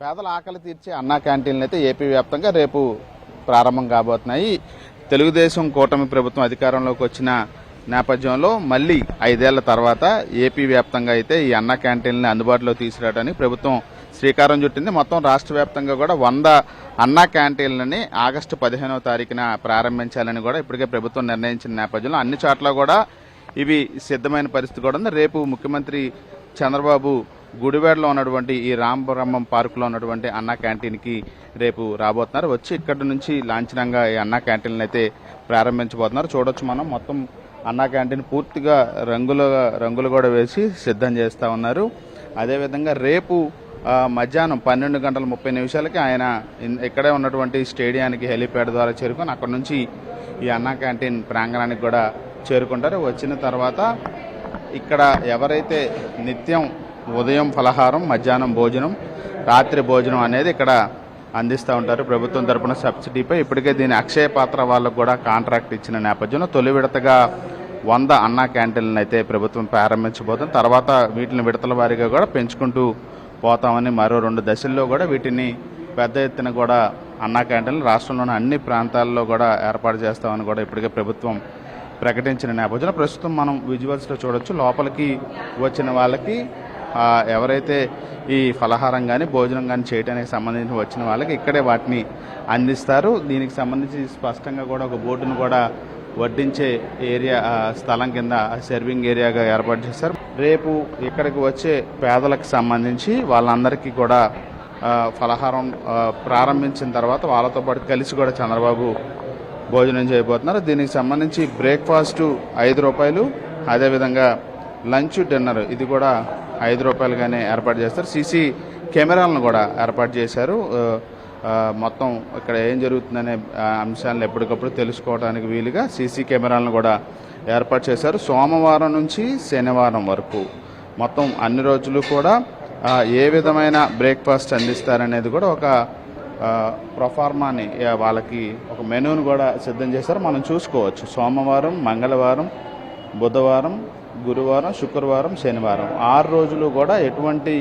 పేదల ఆకలి తీర్చే అన్నా క్యాంటీన్లు అయితే ఏపీ వ్యాప్తంగా రేపు ప్రారంభం కాబోతున్నాయి. తెలుగుదేశం కూటమి ప్రభుత్వం అధికారంలోకి వచ్చిన నేపథ్యంలో మళ్ళీ ఐదేళ్ళ తర్వాత ఏపీ వ్యాప్తంగా అయితే ఈ అన్నా క్యాంటీన్లని అందుబాటులో తీసుకురావడానికి ప్రభుత్వం శ్రీకారం చుట్టింది. మొత్తం రాష్ట్ర వ్యాప్తంగా కూడా వంద అన్నా క్యాంటీన్లని ఆగస్టు పదిహేనవ తారీఖున ప్రారంభించాలని కూడా ఇప్పటికే ప్రభుత్వం నిర్ణయించిన నేపథ్యంలో అన్ని చోట్ల కూడా ఇవి సిద్ధమైన పరిస్థితి కూడా ఉంది. రేపు ముఖ్యమంత్రి చంద్రబాబు గుడివాడలో ఉన్నటువంటి ఈ రామబ్రహ్మం పార్కులో ఉన్నటువంటి అన్నా క్యాంటీన్కి రేపు రాబోతున్నారు. వచ్చి ఇక్కడ నుంచి లాంఛనంగా ఈ అన్నా క్యాంటీన్లు అయితే ప్రారంభించబోతున్నారు. చూడొచ్చు మనం. మొత్తం అన్నా క్యాంటీన్ పూర్తిగా రంగుల రంగులు కూడా వేసి సిద్ధం చేస్తూ ఉన్నారు. అదేవిధంగా రేపు మధ్యాహ్నం పన్నెండు గంటల ముప్పై నిమిషాలకి ఆయన ఇక్కడే ఉన్నటువంటి స్టేడియానికి హెలిప్యాడ్ ద్వారా చేరుకొని అక్కడ నుంచి ఈ అన్నా క్యాంటీన్ ప్రాంగణానికి కూడా చేరుకుంటారు. వచ్చిన తర్వాత ఇక్కడ ఎవరైతే నిత్యం ఉదయం ఫలహారం మధ్యాహ్నం భోజనం రాత్రి భోజనం అనేది ఇక్కడ అందిస్తూ ఉంటారు. ప్రభుత్వం తరపున సబ్సిడీపై ఇప్పటికే దీని అక్షయ పాత్ర వాళ్ళకు కూడా కాంట్రాక్ట్ ఇచ్చిన నేపథ్యంలో తొలి విడతగా వంద అన్నా క్యాంటీన్లను అయితే ప్రభుత్వం ప్రారంభించబోతుంది. తర్వాత వీటిని విడతల వారీగా కూడా పెంచుకుంటూ పోతామని మరో రెండు దశల్లో కూడా వీటిని పెద్ద ఎత్తున కూడా అన్నా క్యాంటీన్లు రాష్ట్రంలోని అన్ని ప్రాంతాల్లో కూడా ఏర్పాటు చేస్తామని కూడా ఇప్పటికే ప్రభుత్వం ప్రకటించిన నేపథ్యంలో ప్రస్తుతం మనం విజువల్స్లో చూడొచ్చు. లోపలికి వచ్చిన వాళ్ళకి ఎవరైతే ఈ ఫలహారం కానీ భోజనం కానీ చేయడానికి సంబంధించి వచ్చిన వాళ్ళకి ఇక్కడే వాటిని అందిస్తారు. దీనికి సంబంధించి స్పష్టంగా కూడా ఒక బోర్డును కూడా వడ్డించే ఏరియా స్థలం కింద సర్వింగ్ ఏరియాగా ఏర్పాటు చేశారు. రేపు ఇక్కడికి వచ్చే పేదలకు సంబంధించి వాళ్ళందరికీ కూడా ఫలహారం ప్రారంభించిన తర్వాత వాళ్ళతో పాటు కలిసి కూడా చంద్రబాబు భోజనం చేయబోతున్నారు. దీనికి సంబంధించి బ్రేక్ఫాస్ట్ ఐదు రూపాయలు. అదేవిధంగా లంచ్ డిన్నర్. ఇది కూడా ఐదు రూపాయలుగానే ఏర్పాటు చేస్తారు. సీసీ కెమెరాలను కూడా ఏర్పాటు చేశారు. మొత్తం ఇక్కడ ఏం జరుగుతుందనే అంశాలను ఎప్పటికప్పుడు తెలుసుకోవడానికి వీలుగా సీసీ కెమెరాలను కూడా ఏర్పాటు చేశారు. సోమవారం నుంచి శనివారం వరకు మొత్తం అన్ని రోజులు కూడా ఏ విధమైన బ్రేక్ఫాస్ట్ అందిస్తారనేది కూడా ఒక ప్రొఫార్మాని వాళ్ళకి ఒక మెనూని కూడా సిద్ధం చేశారు. మనం చూసుకోవచ్చు. సోమవారం మంగళవారం బుధవారం గురువారం శుక్రవారం శనివారం. ఆరు రోజులు కూడా ఎటువంటి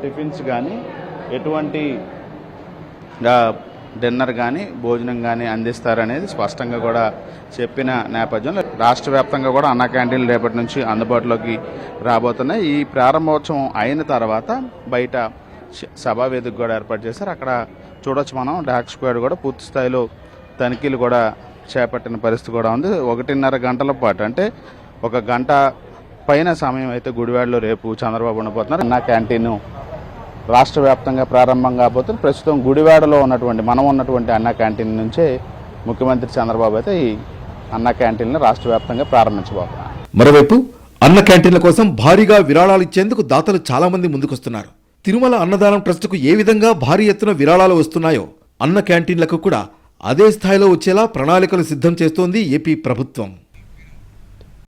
టిఫిన్స్ కానీ ఎటువంటి డిన్నర్ కానీ భోజనం కానీ అందిస్తారనేది స్పష్టంగా కూడా చెప్పిన నేపథ్యంలో రాష్ట్ర వ్యాప్తంగా కూడా అన్న క్యాంటీన్లు రేపటి నుంచి అందుబాటులోకి రాబోతున్నాయి. ఈ ప్రారంభోత్సవం అయిన తర్వాత బయట సభా వేదిక కూడా ఏర్పాటు చేశారు. అక్కడ చూడొచ్చు మనం. డాక్ స్క్వాడ్ కూడా పూర్తి స్థాయిలో తనిఖీలు కూడా చేపట్టిన పరిస్థితి కూడా ఉంది. ఒకటిన్నర గంటల పాటు అంటే ఒక గంట పైన సమయం అయితే గుడివాడలో రేపు చంద్రబాబు ఉండబోతున్నారు. అన్న క్యాంటీన్ రాష్ట్ర వ్యాప్తంగా ప్రారంభం కాబోతుంది. ప్రస్తుతం గుడివాడలో ఉన్నటువంటి మనం ఉన్నటువంటి అన్న క్యాంటీన్ నుంచే ముఖ్యమంత్రి చంద్రబాబు అయితే ఈ అన్న క్యాంటీన్ను రాష్ట్ర వ్యాప్తంగా ప్రారంభించబోతున్నారు. మరోవైపు అన్న క్యాంటీన్ల కోసం భారీగా విరాళాలు ఇచ్చేందుకు దాతలు చాలా మంది ముందుకొస్తున్నారు. తిరుమల అన్నదానం ట్రస్టుకు ఏ విధంగా భారీ ఎత్తున విరాళాలు వస్తున్నాయో అన్న క్యాంటీన్లకు కూడా అదే స్థాయిలో వచ్చేలా ప్రణాళికలు సిద్ధం చేస్తోంది ఏపీ ప్రభుత్వం.